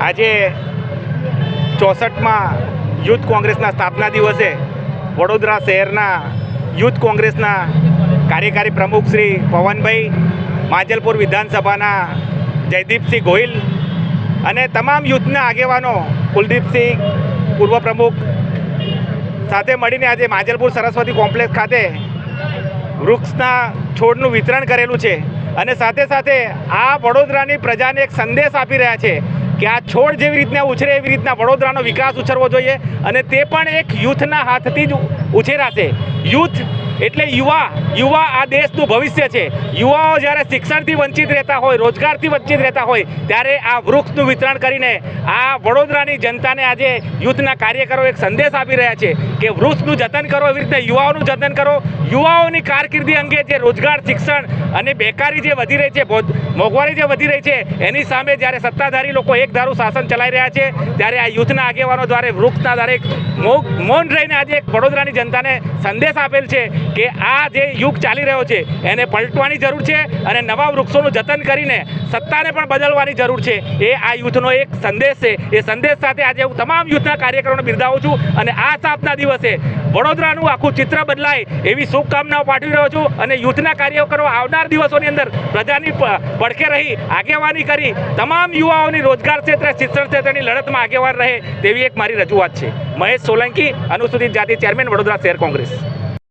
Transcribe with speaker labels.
Speaker 1: આજે
Speaker 2: ચોસઠમાં યુથ કોંગ્રેસના સ્થાપના દિવસે વડોદરા શહેરના યુથ કોંગ્રેસના કાર્યકારી પ્રમુખ શ્રી પવનભાઈ માંજલપુર વિધાનસભાના જયદીપસિંહ ગોહિલ અને તમામ યુથના આગેવાનો, કુલદીપસિંહ પૂર્વ પ્રમુખ સાથે મળીને આજે માંજલપુર સરસ્વતી કોમ્પ્લેક્સ ખાતે વૃક્ષના છોડનું વિતરણ કરેલું છે. અને સાથે સાથે આ વડોદરાની પ્રજાને એક સંદેશ આપી રહ્યા છે કે આ છોડ જેવી રીતના ઉછરે એવી રીતના વડોદરાનો વિકાસ ઉછરવો જોઈએ અને તે પણ એક યુથના હાથથી જ ઉછેરાશે. યુથ એટલે યુવા યુવા આ દેશનું ભવિષ્ય છે. યુવાઓ જ્યારે શિક્ષણથી વંચિત રહેતા હોય, રોજગારથી વંચિત રહેતા હોય, ત્યારે આ વૃક્ષનું વિતરણ કરીને આ વડોદરાની જનતાને આજે યુથના કાર્યકરો એક સંદેશ આપી રહ્યા છે કે વૃક્ષનું જતન કરો, એવી રીતે યુવાઓનું જતન કરો. યુવાઓની કારકિર્દી અંગે જે રોજગાર, શિક્ષણ અને બેકારી જે વધી રહી છે મોંઘવારી જે વધી રહી છે, એની સામે જ્યારે સત્તાધારી લોકો એક ધારું શાસન ચલાવી રહ્યા છે, ત્યારે આ યુથના આગેવાનો દ્વારા વૃક્ષના દરેક મૌન રહીને આજે વડોદરાની જનતાને સંદેશ આપેલ છે કે આ જે યુગ ચાલી રહ્યો છે, એને પલટવાની જરૂર છે અને નવા વૃક્ષોનું જતન કરીને સત્તાને પણ બદલવાની જરૂર છે. એ આ યુથનો એક સંદેશ છે. એ સંદેશ સાથે આજે હું તમામ યુથના કાર્યક્રમોને બિરદાવું છું અને આ સ્થાપના દિવસે વડોદરાનું આખું ચિત્ર બદલાય એવી શુભકામનાઓ પાઠવી રહ્યો છું અને યુથના કાર્યકરો આવનાર દિવસોની અંદર પ્રજાની પડખે રહી આગેવાની કરી તમામ યુવાઓની રોજગાર ક્ષેત્રે, શિક્ષણ ક્ષેત્રની લડતમાં આગેવાન રહે તેવી એક મારી રજૂઆત છે. મહેશ સોલંકી, અનુસૂચિત જાતિ ચેરમેન, વડોદરા શહેર કોંગ્રેસ.